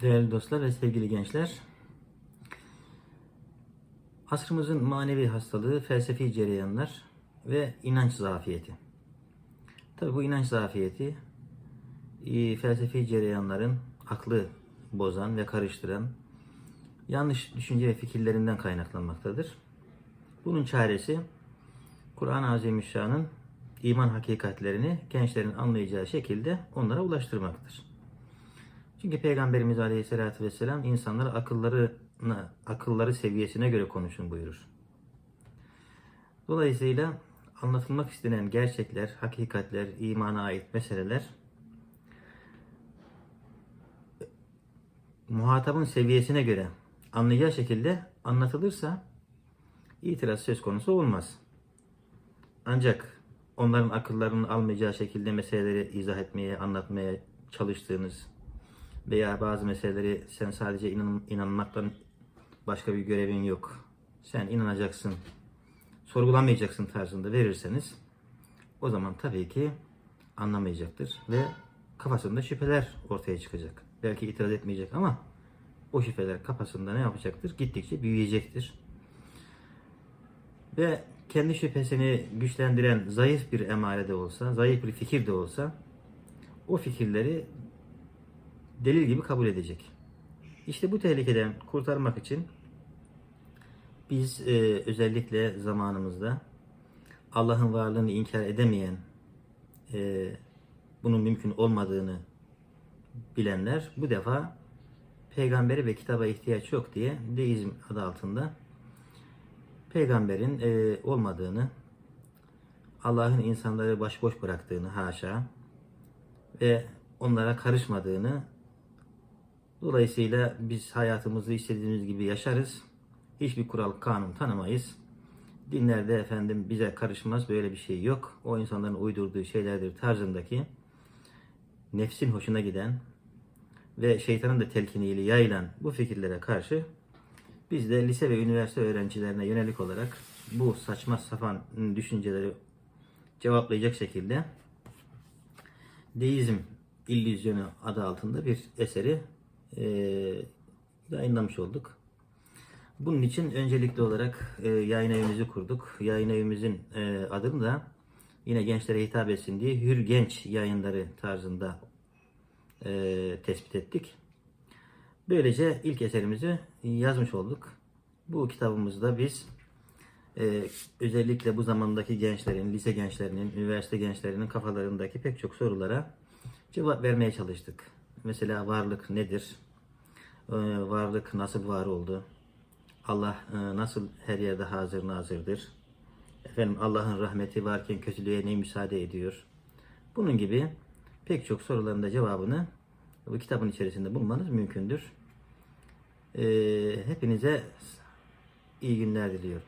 Değerli dostlar ve sevgili gençler, asrımızın manevi hastalığı felsefi cereyanlar ve inanç zafiyeti. Tabi bu inanç zafiyeti e, felsefi cereyanların aklı bozan ve karıştıran yanlış düşünce ve fikirlerinden kaynaklanmaktadır. Bunun çaresi Kur'an-ı Azimüşşan'ın iman hakikatlerini gençlerin anlayacağı şekilde onlara ulaştırmaktır. Çünkü Peygamberimiz Aleyhisselatü Vesselam insanlara akıllarına, akılları seviyesine göre konuşun buyurur. Dolayısıyla anlatılmak istenen gerçekler, hakikatler, imana ait meseleler muhatabın seviyesine göre anlayacağı şekilde anlatılırsa itiraz söz konusu olmaz. Ancak onların akıllarının almayacağı şekilde meseleleri izah etmeye, anlatmaya çalıştığınız veya bazı meseleleri sen sadece inan, inanmaktan başka bir görevin yok. Sen inanacaksın, sorgulamayacaksın tarzında verirseniz o zaman tabii ki anlamayacaktır ve kafasında şüpheler ortaya çıkacak. Belki itiraz etmeyecek ama o şüpheler kafasında ne yapacaktır? Gittikçe büyüyecektir. Ve kendi şüphesini güçlendiren zayıf bir emare de olsa, zayıf bir fikir de olsa o fikirleri delil gibi kabul edecek. İşte bu tehlikeden kurtarmak için biz e, özellikle zamanımızda Allah'ın varlığını inkar edemeyen, e, bunun mümkün olmadığını bilenler bu defa peygambere ve kitaba ihtiyaç yok diye deizm adı altında peygamberin e, olmadığını, Allah'ın insanları başboş bıraktığını haşa ve onlara karışmadığını dolayısıyla biz hayatımızı istediğimiz gibi yaşarız. Hiçbir kural, kanun tanımayız. Dinlerde efendim bize karışmaz böyle bir şey yok. O insanların uydurduğu şeylerdir tarzındaki nefsin hoşuna giden ve şeytanın da telkiniyle yayılan bu fikirlere karşı biz de lise ve üniversite öğrencilerine yönelik olarak bu saçma sapan düşünceleri cevaplayacak şekilde deizm illüzyonu adı altında bir eseri e, yayınlamış olduk. Bunun için öncelikli olarak e, yayın evimizi kurduk. Yayın evimizin e, adını da yine gençlere hitap etsin diye Hür Genç yayınları tarzında e, tespit ettik. Böylece ilk eserimizi yazmış olduk. Bu kitabımızda biz e, özellikle bu zamandaki gençlerin, lise gençlerinin, üniversite gençlerinin kafalarındaki pek çok sorulara cevap vermeye çalıştık. Mesela varlık nedir? E, varlık nasıl var oldu? Allah e, nasıl her yerde hazır nazırdır? Efendim Allah'ın rahmeti varken kötülüğe ne müsaade ediyor? Bunun gibi pek çok soruların da cevabını bu kitabın içerisinde bulmanız mümkündür. Ee, hepinize iyi günler diliyorum.